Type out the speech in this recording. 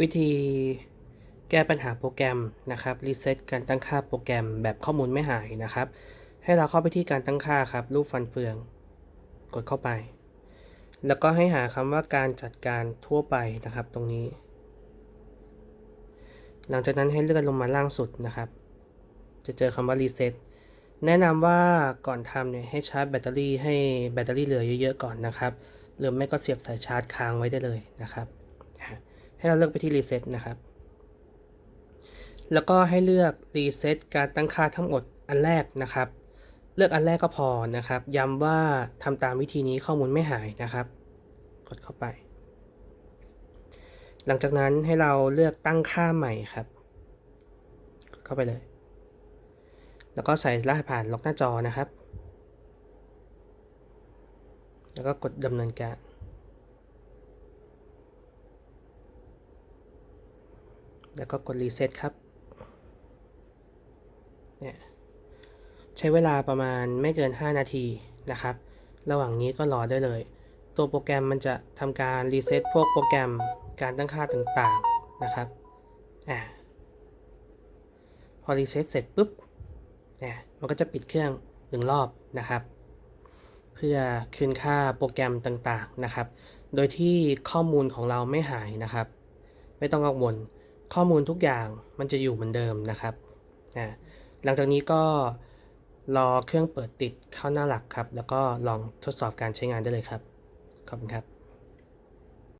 วิธีแก้ปัญหาโปรแกรมนะครับรีเซ็ตการตั้งค่าโปรแกรมแบบข้อมูลไม่หายนะครับ ให้เราเข้าไปที่การตั้งค่าครับ รูปฟันเฟือง กดเข้าไป แล้วก็ให้หาคำว่าการจัดการทั่วไปนะครับตรงนี้ หลังจากนั้นให้เลื่อนลงมาล่างสุดนะครับ จะเจอคำว่ารีเซ็ตแนะนำว่าก่อนทำเนี่ยให้ชาร์จแบตเตอรี่ให้แบตเตอรี่เหลือเยอะๆก่อนนะครับหรือไม่ก็เสียบสายชาร์จค้างไว้ได้เลยนะครับ ให้เราเลือกไปที่รีเซ็ตนะครับ แล้วก็ให้เลือกรีเซ็ตการตั้งค่าทั้งหมดอันแรกนะครับ เลือกอันแรกก็พอนะครับ ย้ำว่าทำตามวิธีนี้ข้อมูลไม่หายนะครับ กดเข้าไป หลังจากนั้นให้เราเลือกตั้งค่าใหม่ครับ กดเข้าไปเลย แล้วก็ใส่รหัสผ่านล็อกหน้าจอนะครับ แล้วก็กดดำเนินการ แล้วก็กดรีเซ็ตครับ เนี่ยใช้เวลาประมาณไม่เกิน 5 นาทีนะครับ ระหว่างนี้ก็รอได้เลย ตัวโปรแกรมมันจะทำการรีเซ็ตพวกโปรแกรมการตั้งค่าต่างๆนะครับอ่าพอรีเซ็ตเสร็จปุ๊บเนี่ยมันก็จะปิดเครื่องหนึ่งรอบนะครับ เพื่อคืนค่าโปรแกรมต่างๆนะครับ โดยที่ข้อมูลของเราไม่หายนะครับ ไม่ต้องกังวล ข้อมูลทุกอย่างมันจะอยู่เหมือนเดิมนะครับนะหลังจากนี้ก็รอเครื่องเปิดติดเข้าหน้าหลักครับ แล้วก็ลองทดสอบการใช้งานได้เลยครับ ขอบคุณครับ